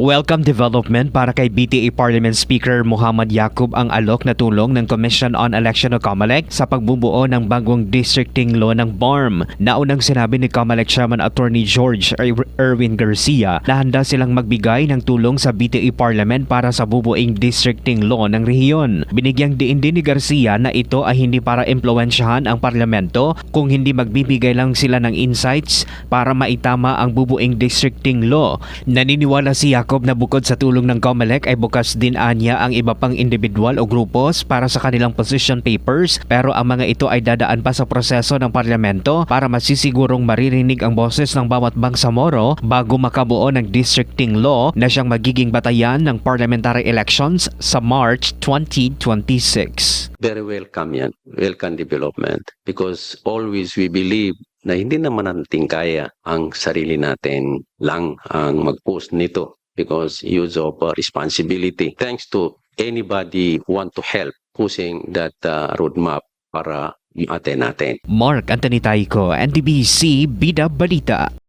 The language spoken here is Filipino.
Welcome development para kay BTA Parliament Speaker Muhammad Yakub ang alok na tulong ng Commission on Election o COMELEC sa pagbubuo ng bagong districting law ng BARM. Naunang sinabi ni COMELEC Chairman Attorney George Erwin Garcia na handa silang magbigay ng tulong sa BTA Parliament para sa bubuing districting law ng rehiyon. Binigyang diin din ni Garcia na ito ay hindi para impluensyahan ang parlamento kung hindi magbibigay lang sila ng insights para maitama ang bubuing districting law. Naniniwala si Jacob na bukod sa tulong ng COMELEC ay bukas din anya ang iba pang individual o grupos para sa kanilang position papers pero ang mga ito ay dadaan pa sa proseso ng parlamento para masisigurong maririnig ang boses ng bawat bangsamoro bago makabuo ng districting law na siyang magiging batayan ng parliamentary elections sa March 2026. very welcome yan. Welcome development. Because always we believe na hindi naman natin kaya ang sarili natin lang ang mag-post nito because use of uh, responsibility. Thanks to anybody want to help pushing that uh, roadmap para atin natin. Mark Anthony Taico, NTBC Bida Balita.